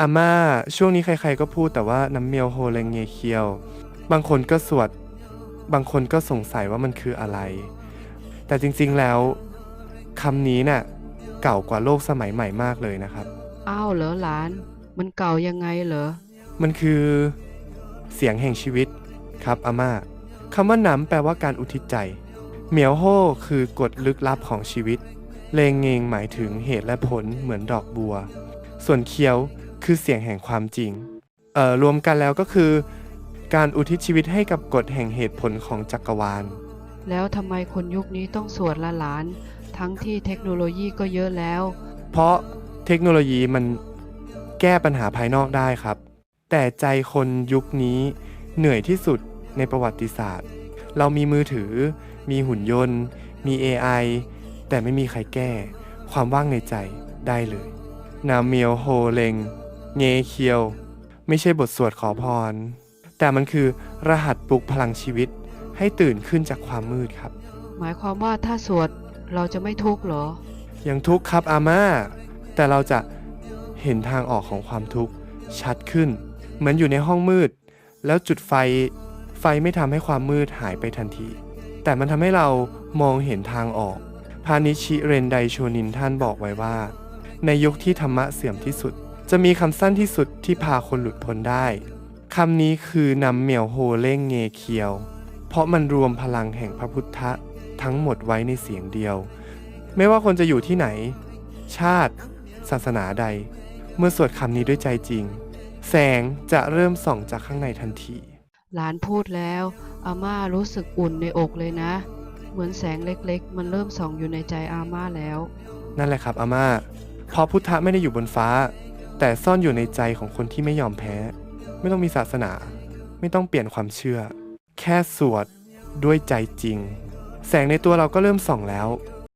อาม่า ช่วงนี้ใครๆก็พูดแต่ว่าน้ำเมียวโฮเลงเงเคียว บางคนก็สวด บางคนก็สงสัยว่ามันคืออะไร แต่จริงๆแล้วคำนี้น่ะเก่ากว่าโลกสมัยใหม่มากเลยนะครับ อ้าวเหรอหลาน มันเก่ายังไงเหรอ มันคือเสียงแห่งชีวิตครับอาม่าคำว่าน้ำแปลว่าการอุทิศใจ เหมียวโฮคือกฎลึกลับของชีวิต เลงเงงหมายถึงเหตุและผลเหมือนดอกบัว ส่วนเคียว คือเสียงแห่งความจริง เอ่อรวมกันแล้วก็คือ การอุทิศชีวิตให้กับกฎแห่งเหตุผลของจักรวาล แล้วทำไมคนยุคนี้ต้องสวดละหลาน ทั้งที่เทคโนโลยีก็เยอะแล้ว เพราะเทคโนโลยีมันแก้ปัญหาภายนอกได้ครับ แต่ใจคนยุคนี้เหนื่อยที่สุดในประวัติศาสตร์ เรามีมือถือ มีหุ่นยนต์ มี AI แต่ไม่มีใครแก้ ความว่างในใจได้เลย นาเมียวโฮเลง เงเคียว ไม่ใช่บทสวดขอพร แต่มันคือรหัสปลุกพลังชีวิตให้ตื่นขึ้นจากความมืดครับ หมายความว่าถ้าสวดเราจะไม่ทุกข์เหรอ ยังทุกข์ครับอาม่า แต่เราจะเห็นทางออกของความทุกข์ชัดขึ้น เหมือนอยู่ในห้องมืด แล้วจุดไฟไฟไม่ทำให้ความมืดหายไปทันที แต่มันทำให้เรามองเห็นทางออก พานิชิเรนไดโชนินท่านบอกไว้ว่า ในยุคที่ธรรมะเสื่อมที่สุด จะมีคำสั้นที่สุดที่พาคนหลุดพ้นได้คำนี้คือนำเหมียวโฮเล่งเงเคียว เพราะมันรวมพลังแห่งพระพุทธะทั้งหมดไว้ในเสียงเดียว ไม่ว่าคนจะอยู่ที่ไหน ชาติ ศาสนาใด เมื่อสวดคำนี้ด้วยใจจริง แสงจะเริ่มส่องจากข้างในทันที หลานพูดแล้วอาม่ารู้สึกอุ่นในอกเลยนะ เหมือนแสงเล็กๆ มันเริ่มส่องอยู่ในใจอาม่าแล้ว นั่นแหละครับอาม่าเพราะพุทธะไม่ได้อยู่บนฟ้า แต่ซ่อนอยู่ในใจของคนที่ไม่ยอมแพ้ ไม่ต้องมีศาสนา ไม่ต้องเปลี่ยนความเชื่อ แค่สวดด้วยใจจริง แสงในตัวเราก็เริ่มส่องแล้ว